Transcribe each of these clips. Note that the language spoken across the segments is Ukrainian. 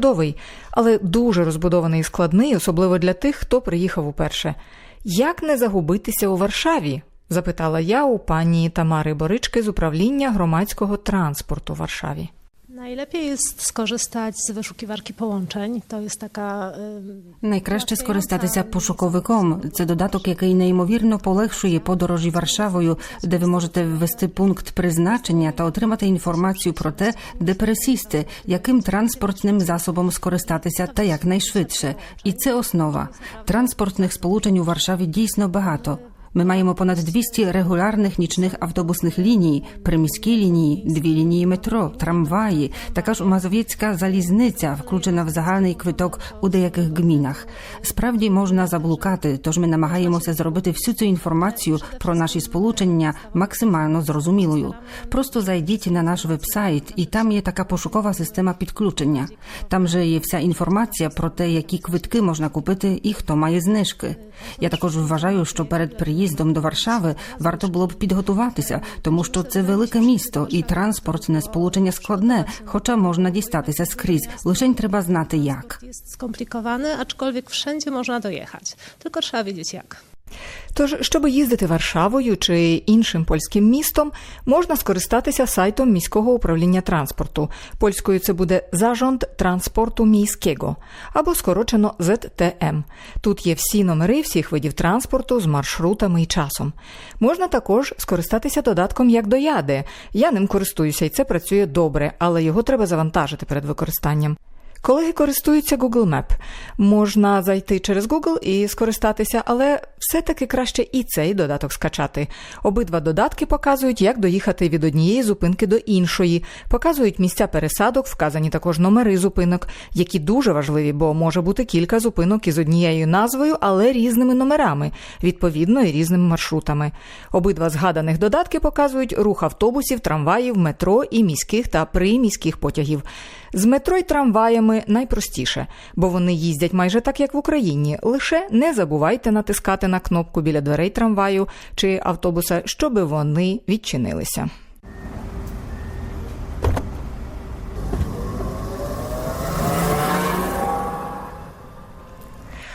Чудовий, але дуже розбудований і складний, особливо для тих, хто приїхав уперше. Як не загубитися у Варшаві? запитала я у пані Тамари Борички з управління громадського транспорту в Варшаві. Najlepiej jest skorzystać z wyszukiwarki połączeń. To jest taka. Найкраще скористатися пошуковиком. Це додаток, який неймовірно полегшує подорожі Варшавою, де ви можете ввести пункт призначення та отримати інформацію про те, де пересісти, яким транспортним засобом скористатися та якнайшвидше. І це основа. Транспортних сполучень у Варшаві дійсно багато. Ми маємо понад 200 регулярних нічних автобусних ліній, приміські лінії, дві лінії метро, трамваї. Також Мазовєцька залізниця включена в загальний квиток у деяких гмінах. Справді можна заблукати, тож ми намагаємося зробити всю цю інформацію про наші сполучення максимально зрозумілою. Просто зайдіть на наш вебсайт, і там є така пошукова система підключення. Там же є вся інформація про те, які квитки можна купити і хто має знижки. Я також вважаю, що перед приїздом до Варшави варто було б підготуватися, тому що це велике місто і транспортне сполучення складне, хоча можна дістатися скрізь. Лишень треба знати як. Скомпліковане, ачкольвік всюди можна доїхати. Тільки треба бачити jak. Тож, щоб їздити Варшавою чи іншим польським містом, можна скористатися сайтом міського управління транспорту. Польською це буде Зарząd транспорту міського або скорочено ZTM. Тут є всі номери всіх видів транспорту з маршрутами і часом. Можна також скористатися додатком як дояде. Я ним користуюся, і це працює добре, але його треба завантажити перед використанням. Колеги користуються Google Map. Можна зайти через Google і скористатися, але все-таки краще і цей додаток скачати. Обидва додатки показують, як доїхати від однієї зупинки до іншої, показують місця пересадок, вказані також номери зупинок, які дуже важливі, бо може бути кілька зупинок із однією назвою, але різними номерами, відповідно і різними маршрутами. Обидва згаданих додатки показують рух автобусів, трамваїв, метро і міських та приміських потягів. З метро й трамваями найпростіше, бо вони їздять майже так, як в Україні. Лише не забувайте натискати на кнопку біля дверей трамваю чи автобуса, щоби вони відчинилися.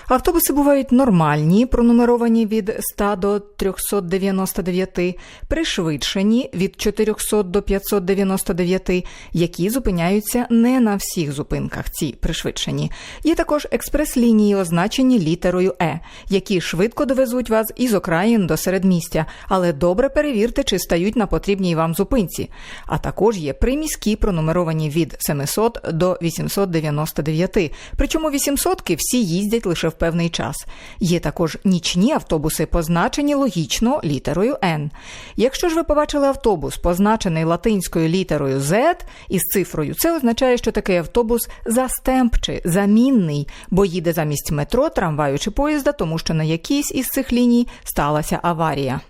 Автобуси бувають нормальні, пронумеровані від 100 до 399, пришвидшені від 400 до 599, які зупиняються не на всіх зупинках. Ці пришвидшені. Є також експрес-лінії, означені літерою Е, які швидко довезуть вас із окраїн до середмістя, але добре перевірте, чи стають на потрібній вам зупинці. А також є приміські, пронумеровані від 700 до 899. Причому 800 всі їздять лише в певний час. Є також нічні автобуси, позначені логічно літерою N. Якщо ж ви побачили автобус, позначений латинською літерою Z із цифрою, це означає, що такий автобус застемп чи замінний, бо їде замість метро, трамваю чи поїзда, тому що на якійсь із цих ліній сталася аварія.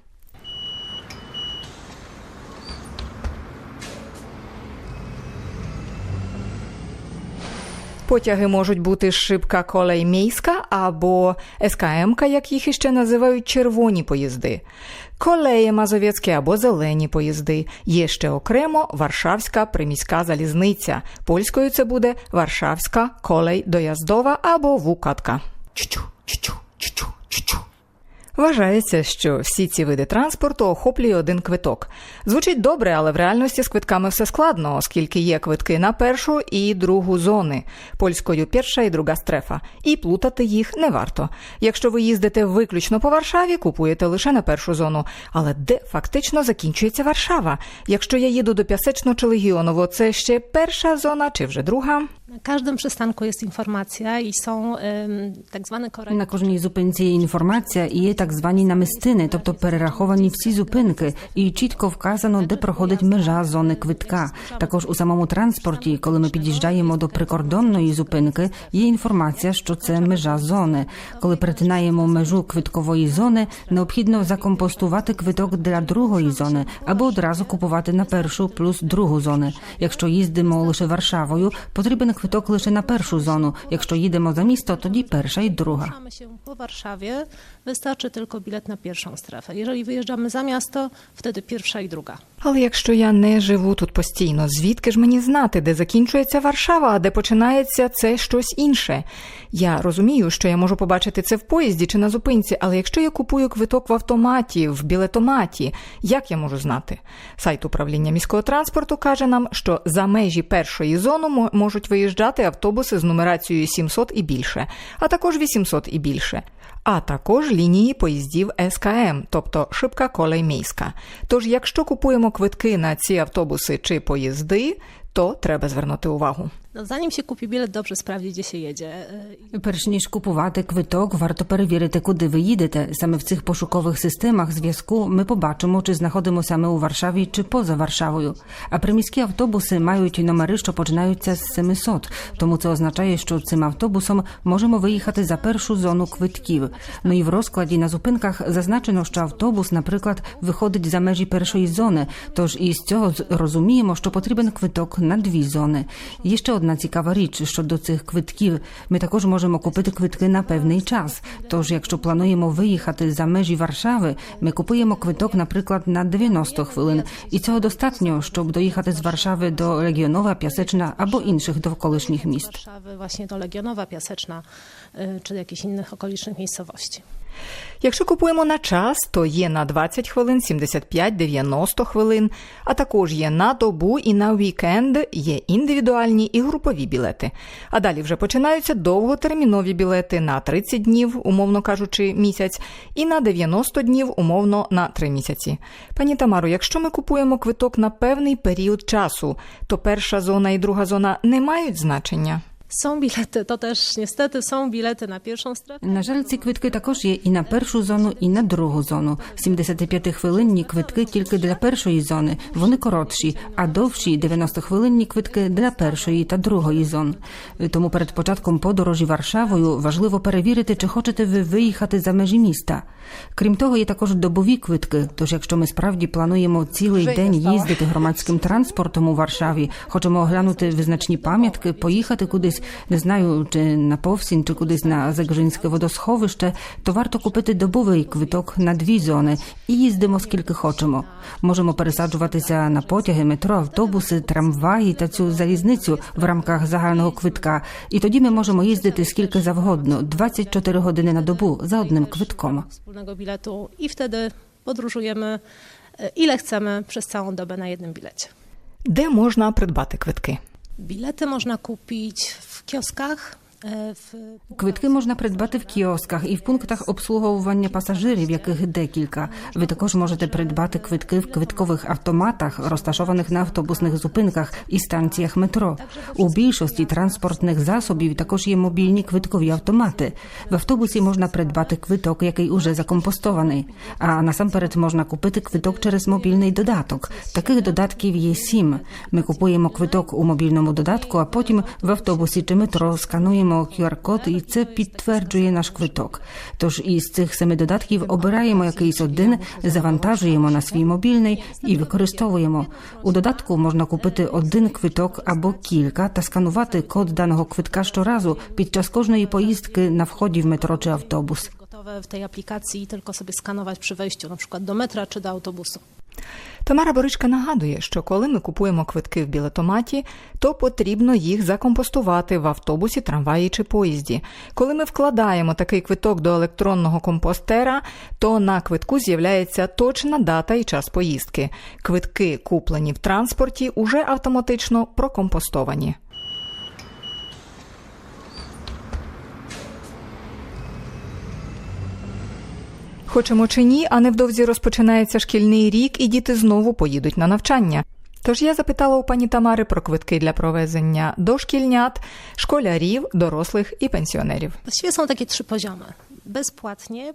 Потяги можуть бути шибка колей міська або СКМ, як їх іще називають червоні поїзди. Колеї мазовецькі або зелені поїзди. Є ще окремо Варшавська приміська залізниця. Польською це буде Варшавська колей дояздова або вукатка. Чу-чу, чу-чу. Вважається, що всі ці види транспорту охоплює один квиток. Звучить добре, але в реальності з квитками все складно, оскільки є квитки на першу і другу зони польською перша і друга стрефа, і плутати їх не варто. Якщо ви їздите виключно по Варшаві, купуєте лише на першу зону. Але де фактично закінчується Варшава? Якщо я їду до Пясечно чи Легіоново, це ще перша зона чи вже друга? Na każdym przystanku jest informacja i są tak zwane korekty. На кожній зупинці є інформація і є так звані намистини, тобто перераховані всі зупинки, і чітко вказано, де проходить межа зони квитка. Також у самому транспорті, коли ми під'їжджаємо до прикордонної зупинки, є інформація, що це межа зони. Коли перетинаємо межу квиткової зони, необхідно закомпостувати квиток для другої зони або одразу купувати на першу плюс другу зони. Якщо їздимо лише Варшавою, потрібен квиток лише на першу зону. Якщо їдемо за місто, тоді перша і друга. Poruszamy się po Warszawie, wystarczy tylko bilet na pierwszą strefę. Jeżeli wyjeżdżamy za miasto, wtedy pierwsza i druga. Але якщо я не живу тут постійно, звідки ж мені знати, де закінчується Варшава, а де починається це щось інше? Я розумію, що я можу побачити це в поїзді чи на зупинці, але якщо я купую квиток в автоматі, в білетоматі, як я можу знати? Сайт управління міського транспорту каже нам, що за межі першої зони мо- можуть виїжджати автобуси з нумерацією 700 і більше, а також 800 і більше. А також лінії поїздів СКМ, тобто шибка колей міська. Тож, якщо купуємо квитки на ці автобуси чи поїзди, то треба звернути увагу. No, zanim się kupi bilet, dobrze sprawdzić, gdzie się jedzie. Перш ніж купувати квиток, варто перевірити, куди ви їдете. Саме в цих пошукових системах зв'язку ми побачимо, чи знаходимося саме у Варшаві чи поза Варшавою. А приміські автобуси мають номери, що починаються з 700, тому це означає, що цим автобусом можемо виїхати за першу зону квитків. Ну і в розкладі на зупинках зазначено, що автобус, наприклад, виходить за межі першої зони. Тож із цього розуміємо, що потрібен квиток на дві зони. Є ще одна цікава річ щодо цих квитків. Ми також можемо купити квитки на певний час. Тож, якщо плануємо виїхати за межі Варшави, ми купуємо квиток, наприклад, на 90 хвилин. І цього достатньо, щоб доїхати з Варшави до Легіонова, Пясечна або інших довколишніх міст. Warszawy właśnie do Legionowa, Piaseczna y, czy jakichś innych okolicznych miejscowości. Якщо купуємо на час, то є на 20 хвилин, 75, 90 хвилин, а також є на добу і на вікенд, є індивідуальні і групові білети. А далі вже починаються довготермінові білети на 30 днів, умовно кажучи, місяць, і на 90 днів, умовно на 3 місяці. Пані Тамаро, якщо ми купуємо квиток на певний період часу, то перша зона і друга зона не мають значення. Są bilety, to też niestety są bilety na pierwszą strefę. На жаль, ці квитки також є і на першу зону, і на другу зону. 75-хвилинні квитки тільки для першої зони. Вони коротші, а довші 90-хвилинні квитки для першої та другої зон. Тому перед початком подорожі Варшавою важливо перевірити, чи хочете ви виїхати за межі міста. Крім того, є також добові квитки. Тож, якщо ми справді плануємо цілий день їздити громадським транспортом у Варшаві, хочемо оглянути визначні пам'ятки, поїхати кудись, не знаю, чи на Повсінь, чи кудись на Загринське водосховище, то варто купити добовий квиток на дві зони і їздимо скільки хочемо. Можемо пересаджуватися на потяги, метро, автобуси, трамваї та цю залізницю в рамках загального квитка. І тоді ми можемо їздити скільки завгодно, 24 години на добу за одним квитком. Wspólnego biletu i wtedy podróżujemy y, ile chcemy przez całą dobę na jednym bilecie. Де можна придбати квитки? Bilety można kupić w kioskach? Квитки можна придбати в кіосках і в пунктах обслуговування пасажирів, яких декілька. Ви також можете придбати квитки в квиткових автоматах, розташованих на автобусних зупинках і станціях метро. У більшості транспортних засобів також є мобільні квиткові автомати. В автобусі можна придбати квиток, який уже закомпостований. А насамперед можна купити квиток через мобільний додаток. Таких додатків є сім. Ми купуємо квиток у мобільному додатку, а потім в автобусі чи метро скануємо QR-код, і це підтверджує наш квиток. Тож із цих семи додатків обираємо якийсь один, завантажуємо на свій мобільний і використовуємо. У додатку можна купити один квиток або кілька та сканувати код даного квитка щоразу під час кожної поїздки на вході в метро чи автобус. gotowe w tej aplikacji i tylko sobie skanować przy wejściu na przykład do metra czy do autobusu. Тамара Боричка нагадує, що коли ми купуємо квитки в білетоматі, то потрібно їх закомпостувати в автобусі, трамваї чи поїзді. Коли ми вкладаємо такий квиток до електронного компостера, то на квитку з'являється точна дата і час поїздки. Квитки, куплені в транспорті, уже автоматично прокомпостовані. Хочемо чи ні, а невдовзі розпочинається шкільний рік, і діти знову поїдуть на навчання. Тож я запитала у пані Тамари про квитки для провезення дошкільнят, школярів, дорослих і пенсіонерів. Właściwie są takie trzy poziomy.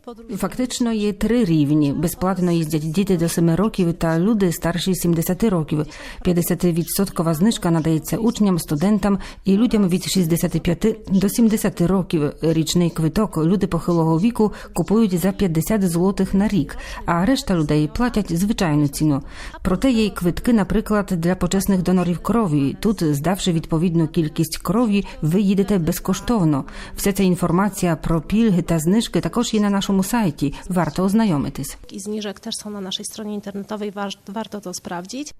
Podróżujemy. Фактично є три рівні. Безплатно їздять діти до 7 років та люди старші 70 років. 50% знижка надається учням, студентам і людям від 65 до 70 років. Річний квиток люди похилого віку купують за 50 злотих на рік, а решта людей платять звичайну ціну. Проте є й квитки, наприклад, для почесних донорів крові. Тут, здавши відповідну кількість крові, ви їдете безкоштовно. Вся ця інформація про пільги та знижки знижки також є на нашому сайті. Варто ознайомитись. I zniżek też są na naszej stronie internetowej, warto to sprawdzić.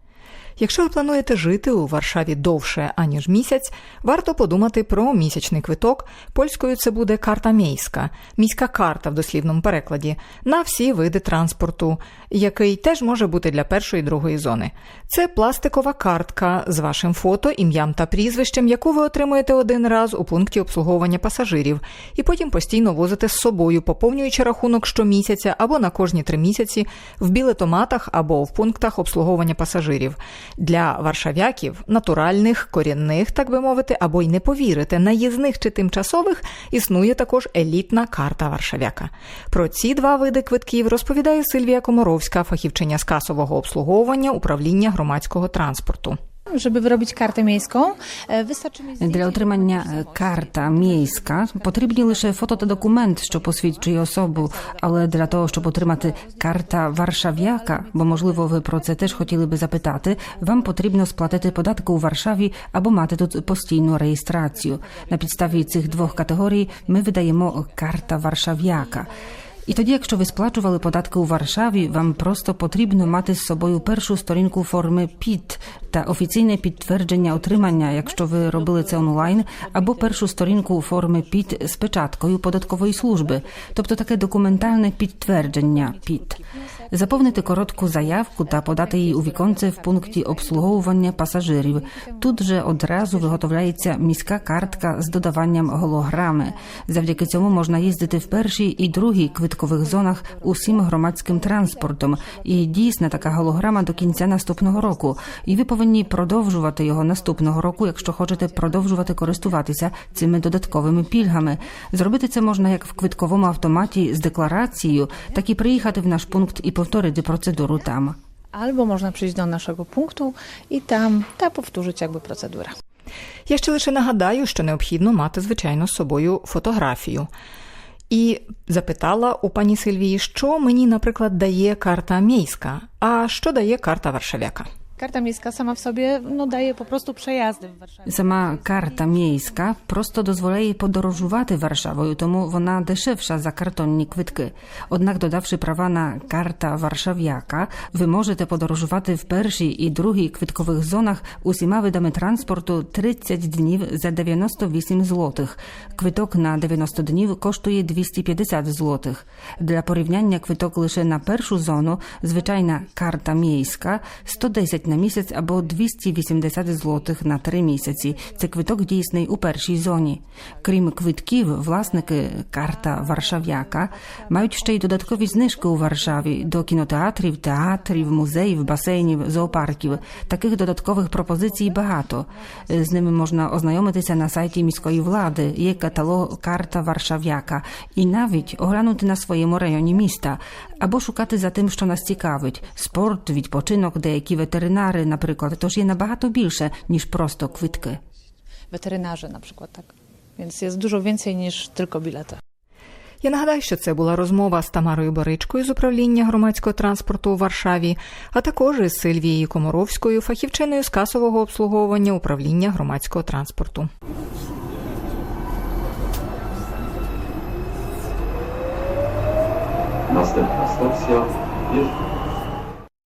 Якщо ви плануєте жити у Варшаві довше аніж місяць, варто подумати про місячний квиток. Польською це буде карта мейська, міська карта в дослівному перекладі, на всі види транспорту, який теж може бути для першої і другої зони. Це пластикова картка з вашим фото, ім'ям та прізвищем, яку ви отримуєте один раз у пункті обслуговування пасажирів, і потім постійно возите з собою, поповнюючи рахунок щомісяця або на кожні три місяці в білетоматах або в пунктах обслуговування пасажирів. Для варшавяків, натуральних, корінних, так би мовити, або й не повірите, наїзних чи тимчасових існує також елітна карта варшавяка. Про ці два види квитків розповідає Сильвія Комаровська, фахівчиня з касового обслуговування управління громадського транспорту. Żeby wyrobić kartę miejską, e, wystarczy mieć Для отримання карта міська потрібні лише фото та документ, що посвідчує особу. Але для того, щоб отримати карта Варшав'яка, бо можливо ви про це теж хотіли би запитати, вам потрібно сплатити податки у Варшаві або мати тут постійну реєстрацію. На підставі цих двох категорій ми видаємо карта Варшав'яка. І тоді, якщо ви сплачували податки у Варшаві, вам просто потрібно мати з собою першу сторінку форми ПІТ та офіційне підтвердження отримання, якщо ви робили це онлайн, або першу сторінку форми ПІТ з печаткою податкової служби, тобто таке документальне підтвердження ПІТ. Заповнити коротку заявку та подати її у віконце в пункті обслуговування пасажирів. Тут же одразу виготовляється міська картка з додаванням голограми. Завдяки цьому можна їздити в першій і другій квиткових зонах усім громадським транспортом. І дійсна така голограма до кінця наступного року. І ви повинні продовжувати його наступного року, якщо хочете продовжувати користуватися цими додатковими пільгами. Зробити це можна як в квитковому автоматі з декларацією, так і приїхати в наш пункт і повторити процедуру там. albo można przyjść do naszego punktu i tam ta powtórzyć jakby procedurę. Я ще лише нагадаю, що необхідно мати, звичайно, з собою фотографію. І запитала у пані Сильвії, що мені, наприклад, дає карта Мійська, а що дає карта варшавяка. Karta miejska sama w sobie no, daje po prostu przejazdy w Warszawie. Сама карта міська просто дозволяє подорожувати Варшавою, тому вона дешевша за картонні квитки. Однак, додавши права на карта Варшав'яка, ви можете подорожувати в першій і другій квиткових зонах усіма видами транспорту 30 днів за 98 злотих. Квиток на 90 днів коштує 250 злотих. Для порівняння квиток лише на першу зону, звичайна карта міська 110 на місяць або 280 злотих на три місяці. Це квиток дійсний у першій зоні. Крім квитків, власники карта Варшав'яка мають ще й додаткові знижки у Варшаві до кінотеатрів, театрів, музеїв, басейнів, зоопарків. Таких додаткових пропозицій багато. З ними можна ознайомитися на сайті міської влади. Є каталог карта Варшав'яка і навіть оглянути на своєму районі міста або шукати за тим, що нас цікавить: спорт, відпочинок, деякі ветеринари, наприклад. Тож є набагато більше ніж просто квитки. Weterynarze na przykład, tak. Więc jest dużo więcej niż tylko bilety. Я нагадаю, що це була розмова з Тамарою Боричкою з управління громадського транспорту у Варшаві, а також із Сильвією Комаровською, фахівчиною з касового обслуговування управління громадського транспорту. Stacja, Wierzch